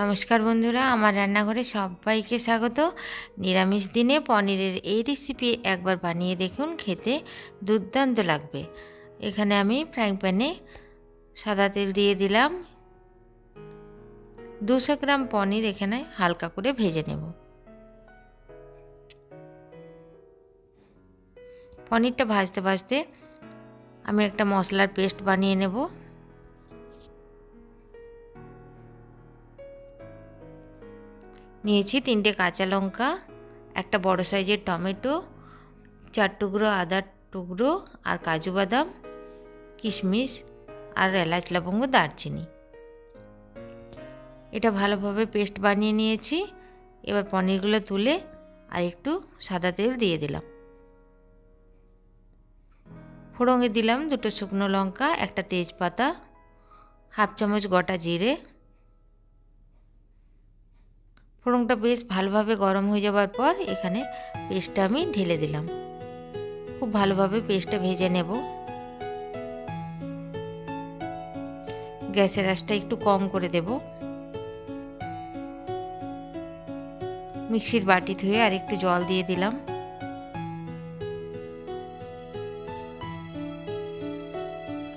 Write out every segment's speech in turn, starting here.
নমস্কার বন্ধুরা, আমার রান্নাঘরে সবাইকে স্বাগত। নিরামিষ দিনে পনিরের এই রেসিপি একবার বানিয়ে দেখুন, খেতে দুর্দান্ত লাগবে। এখানে আমি ফ্রাইং প্যানে সাদা তেল দিয়ে দিলাম। দুশো গ্রাম পনির এখানে হালকা করে ভেজে নেব। পনিরটা ভাজতে ভাজতে আমি একটা মশলার পেস্ট বানিয়ে নেব। নিয়েছি তিনটে কাঁচা লঙ্কা, একটা বড় সাইজের টমেটো, চার টুকরো আদার টুকরো আর কাজু বাদাম, কিশমিশ আর এলাচ লবঙ্গ, দারচিনি। এটা ভালোভাবে পেস্ট বানিয়ে নিয়েছি। এবার পনিরগুলো তুলে আর একটু সাদা তেল দিয়ে দিলাম। ফোড়ঙে দিলাম দুটো শুকনো লঙ্কা, একটা তেজপাতা, হাফ চামচ গোটা জিরে ফোড়নটা বেশ ভালোভাবে গরম হয়ে যাওয়ার পর এখানে পেস্টটা আমি ঢেলে দিলাম। খুব ভালোভাবে পেস্টটা ভেজে নেব। গ্যাসের আঁচটা একটু কম করে দেব। মিক্সির বাটি ধুয়ে আর একটু জল দিয়ে দিলাম।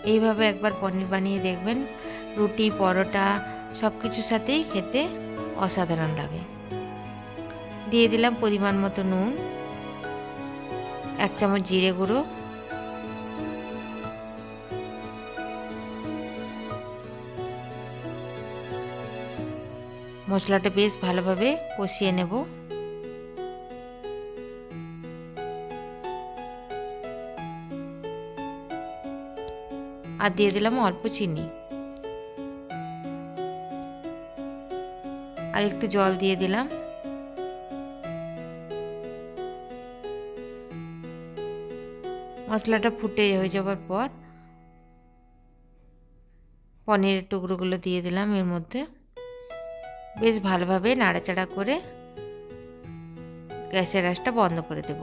এইভাবে একবার পনির বানিয়ে দেখবেন। রুটি, পরোটা সব কিছুর সাথেই খেতে অসাধারণ লাগে। দিয়ে দিলাম পরিমাণ মতো নুন, এক চামচ জিরে গুঁড়ো। মশলাটা বেশ ভালোভাবে কষিয়ে নেব। আর দিয়ে দিলাম অল্প চিনি। আর একটু জল দিয়ে দিলাম। মশলাটা ফুটে হয়ে যাওয়ার পর পনিরের টুকরোগুলো দিয়ে দিলাম এর মধ্যে। বেশ ভালোভাবে নাড়াচাড়া করে গ্যাসের আঁচটা বন্ধ করে দেব।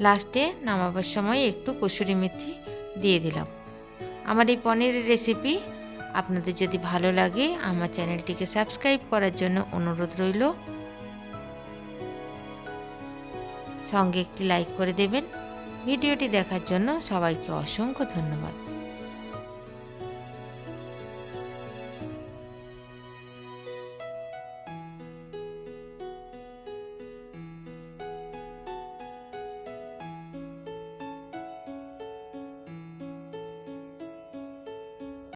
লাস্টে নামাবার সময় একটু কসুরি মেথি দিয়ে দিলাম। আমার এই পনিরের রেসিপি আপনাদের যদি ভালো লাগে, আমার চ্যানেলটিকে সাবস্ক্রাইব করার জন্য অনুরোধ রইল। সঙ্গে একটি লাইক করে দেবেন। ভিডিওটি দেখার জন্য সবাইকে অসংখ্য ধন্যবাদ।